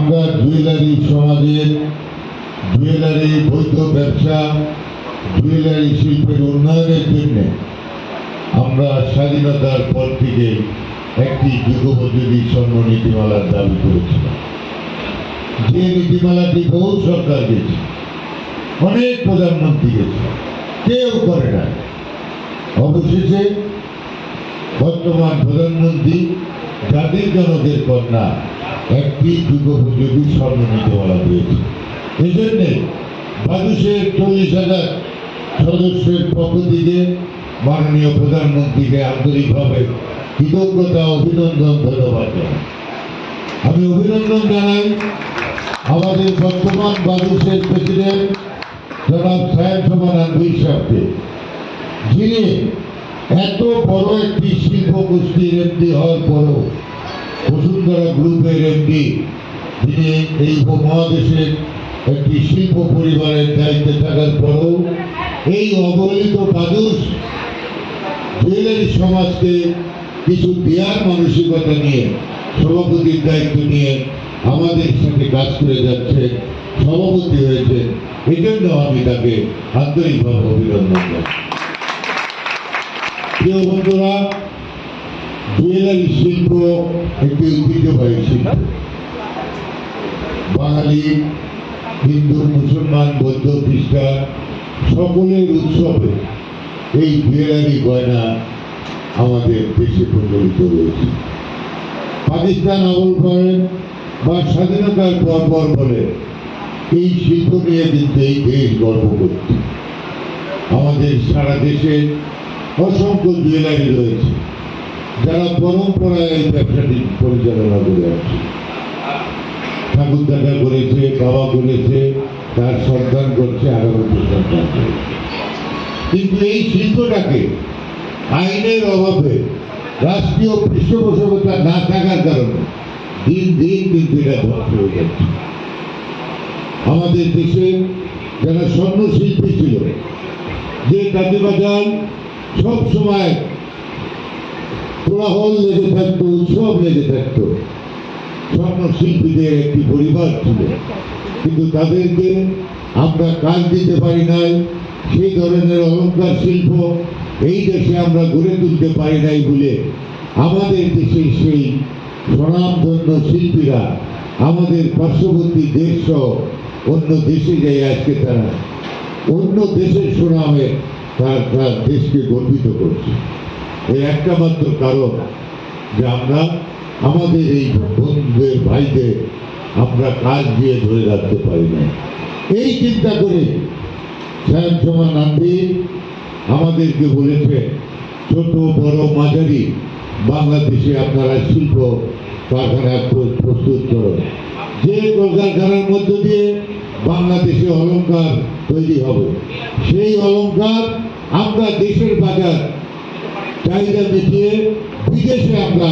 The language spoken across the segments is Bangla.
আমরা জুয়েলারি সমাজের জুয়েলারি বৈধ ব্যবসা জুয়েলারি শিল্পের উন্নয়নের জন্য আমরা স্বাধীনতার পর থেকে একটি যুগোপযোগী স্বর্ণ নীতিমালার দাবি করেছিলাম। যে নীতিমালাটি বহু সরকার গেছে অনেক প্রধানমন্ত্রী গেছে কেউ করে না। অবশেষে বর্তমান প্রধানমন্ত্রী জাতির জনকের কন্যা একটি যুগোপযোগী স্বর্ণ নীতিমালা দিয়েছে এই জন্যে বাদুশের চল্লিশ হাজার সদস্যের পক্ষ থেকে মাননীয় প্রধানমন্ত্রীকে আন্তরিকভাবে কৃতজ্ঞতা, অভিনন্দন, ধন্যবাদ জানাই। আমি অভিনন্দন জানাই আমাদের বর্তমান বাংলাদেশের প্রেসিডেন্ট জনাব সাহেব সমান আনবির সাহেবকে, যিনি এত বড় একটি শিল্প গোষ্ঠীর এমডি হওয়ার পরও বসুন্ধরা গ্রুপের এমডি যিনি এই উপমহাদেশের একটি শিল্প পরিবারের দায়িত্বে থাকার পরও এই অবহেলিত বাদুস জুয়েলারি সমাজকে কিছু দেওয়ার মানসিকতা নিয়ে, সভাপতির দায়িত্ব নিয়ে আমাদের সাথে কাজ করে যাচ্ছে, সভাপতি হয়েছে। এই জন্য আমি তাকে আন্তরিকভাবে অভিনন্দন জানাই। প্রিয় বন্ধুরা জুয়েলারি শিল্প একটি ঐতিহ্যবাহী শিল্প বাঙালি, হিন্দু, মুসলমান, বৌদ্ধ, খ্রিস্টান, সকলের উৎসবে এই জুয়েলারি গয়না আমাদের দেশে প্রচলিত রয়েছে। পাকিস্তান আমল করেন বা স্বাধীনতার পর পর বলে এই শিল্প নিয়ে কিন্তু এই দেশ গর্ব করছে। আমাদের সারা দেশে অসংখ্য জুয়েলারি রয়েছে। যারা পরম্পরায় ব্যবসাটি পরিচালনা করে আসছে ঠাকুর দাদা করেছে, বাবা করেছে তার সন্তান করছে, আগামী সন্তান কিন্তু এই শিল্পটাকে আইনের অভাবে রাষ্ট্রীয় পৃষ্ঠপোষকতা না থাকার কারণে দিন দিন কিন্তু এটা ধ্বংস হয়ে যাচ্ছে। আমাদের দেশে যারা স্বর্ণ শিল্পী ছিল, যে তাঁতিবাজার সব সময় কোলাহল লেগে থাকতো, উৎসব লেগে থাকতো। স্বর্ণ শিল্পীদের একটি পরিবার ছিল। কিন্তু তাদেরকে আমরা কাজ দিতে পারি নাই সেই ধরনের অলঙ্কার শিল্প এই দেশে আমরা গড়ে তুলতে পারি নাই বলে আমাদের দেশের সেই স্বনামধন্য শিল্পীরা আমাদের পার্শ্ববর্তী দেশ সহ অন্য দেশে যাই আজকে তারা অন্য দেশের সুনামে তার তার দেশকে গর্বিত করছে। এই একটা মাত্র কারণ যে আমরা আমাদের এই বন্ধুদের, ভাইদের আমরা কাজ দিয়ে ধরে রাখতে পারি না। এই চিন্তা করে সমান আন্দি আমাদেরকে বলেছে ছোট, বড় মাঝারি বাংলাদেশে আপনারা শিল্প কারখানা প্র- প্রস্তুত করুন। যে কলকারখানার মধ্য দিয়ে বাংলাদেশে অলংকার তৈরি হবে, সেই অলংকার আমরা দেশের বাজার চাহিদা মিটিয়ে বিদেশে আমরা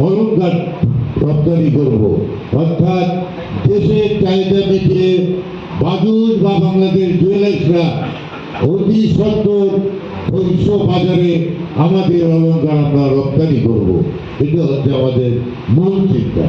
অলংকার রপ্তানি করব। অর্থাৎ দেশের চাহিদা মিটিয়ে বাজুজ বা বাংলাদেশ জুয়েলার্সরা অতি সত্তর বিশ্ব বাজারে আমাদের অলঙ্কার আমরা রপ্তানি করব। এটা হচ্ছে আমাদের মূল চিন্তা।